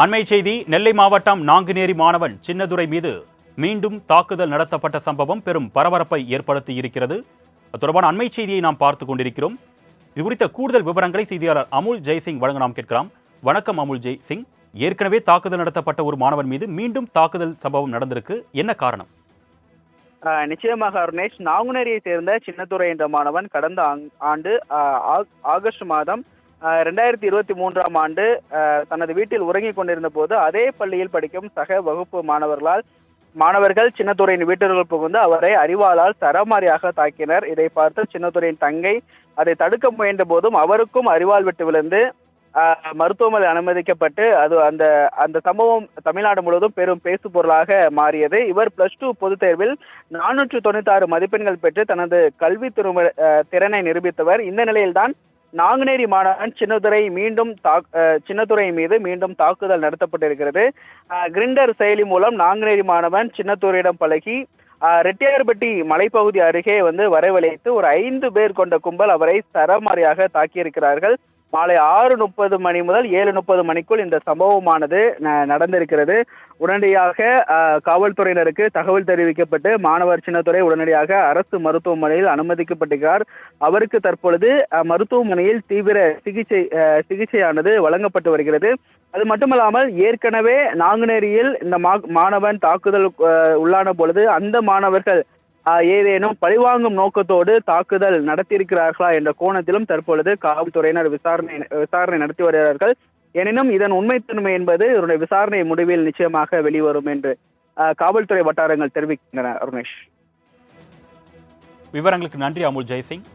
அண்மை செய்தி நெல்லை மாவட்டம் நாங்குநேரி மாணவன் சின்னதுரை மீது மீண்டும் தாக்குதல் நடத்தப்பட்ட சம்பவம் பெரும் பரபரப்பை ஏற்படுத்தி இருக்கிறது. தொடர்பான அண்மை செய்தியை நாம் பார்த்து கொண்டிருக்கிறோம். இது குறித்த கூடுதல் விவரங்களை செய்தியாளர் அமுல் ஜெய்சிங் வழங்க நாம் கேட்கலாம். வணக்கம் அமுல் ஜெய் சிங் ஏற்கனவே தாக்குதல் நடத்தப்பட்ட ஒரு மாணவன் மீது மீண்டும் தாக்குதல் சம்பவம் நடந்திருக்கு. என்ன காரணம்? ஆஹ் நிச்சயமாக அருணேஷ் நாங்குநேரியை சேர்ந்த சின்னதுரை என்ற மாணவன் கடந்த ஆண்டு ஆஹ் ஆகஸ்ட் மாதம் ரெண்டாயிரத்தி இருபத்தி மூன்றாம் ஆண்டு தனது வீட்டில் உறங்கிக் கொண்டிருந்த போது அதே பள்ளியில் படிக்கும் சக வகுப்பு மாணவர்களால் மாணவர்கள் சின்னத்துறையின் வீட்டிற்குள் புகுந்து அவரை அறிவாளால் சரமாரியாக தாக்கினர். இதை பார்த்து சின்னத்துறையின் தங்கை அதை தடுக்க முயன்ற போதும் அவருக்கும் அறிவாள் விட்டு விழுந்து மருத்துவமனை மருத்துவமனையில் அனுமதிக்கப்பட்டு அது அந்த அந்த சம்பவம் தமிழ்நாடு முழுவதும் பெரும் பேசு பொருளாக மாறியது. இவர் பிளஸ் டூ பொதுத் தேர்வில் நானூற்று தொண்ணூத்தி ஆறு மதிப்பெண்கள் பெற்று தனது கல்வி திறனை நிரூபித்தவர். இந்த நிலையில்தான் நாங்குநேரி மாணவன் சின்னதுரை மீண்டும் தாக் சின்னத்துறை சின்னதுரை மீது மீண்டும் தாக்குதல் நடத்தப்பட்டிருக்கிறது. கிரிண்டர் செயலி மூலம் நாங்குநேரி மாணவன் சின்னத்துறையிடம் பழகி ரெட்டியார்பட்டி மலைப்பகுதி அருகே வந்து வரவழைத்து ஒரு ஐந்து பேர் கொண்ட கும்பல் அவரை சரமாரியாக தாக்கியிருக்கிறார்கள். மாலை ஆறு முப்பது மணி முதல் ஏழு முப்பது மணிக்குள் இந்த சம்பவமானது ந- நடந்திருக்கிறது. உடனடியாக காவல்துறையினருக்கு தகவல் தெரிவிக்கப்பட்டு மாணவர் சின்னத்துறை உடனடியாக அரசு மருத்துவமனையில் அனுமதிக்கப்பட்டிருக்கிறார் அவருக்கு தற்பொழுது மருத்துவமனையில் தீவிர சிகிச்சை சிகிச்சையானது வழங்கப்பட்டு வருகிறது. அது மட்டுமல்லாமல் ஏற்கனவே நாங்குநேரியில் இந்த மா- மாணவன் தாக்குதல் உள்ளான பொழுது அந்த மாணவர்கள் ஏதேனும் பழிவாங்கும் நோக்கத்தோடு தாக்குதல் நடத்தியிருக்கிறார்களா என்ற கோணத்திலும் தற்பொழுது காவல்துறையினர் விசாரணை விசாரணை நடத்தி வருகிறார்கள். எனினும் இதன் உண்மைத்தன்மை என்பது இவருடைய விசாரணை முடிவில் நிச்சயமாக வெளிவரும் என்று காவல்துறை வட்டாரங்கள் தெரிவிக்கின்றன அருணேஷ். விவரங்களுக்கு நன்றி அமுல் ஜெய்சிங்.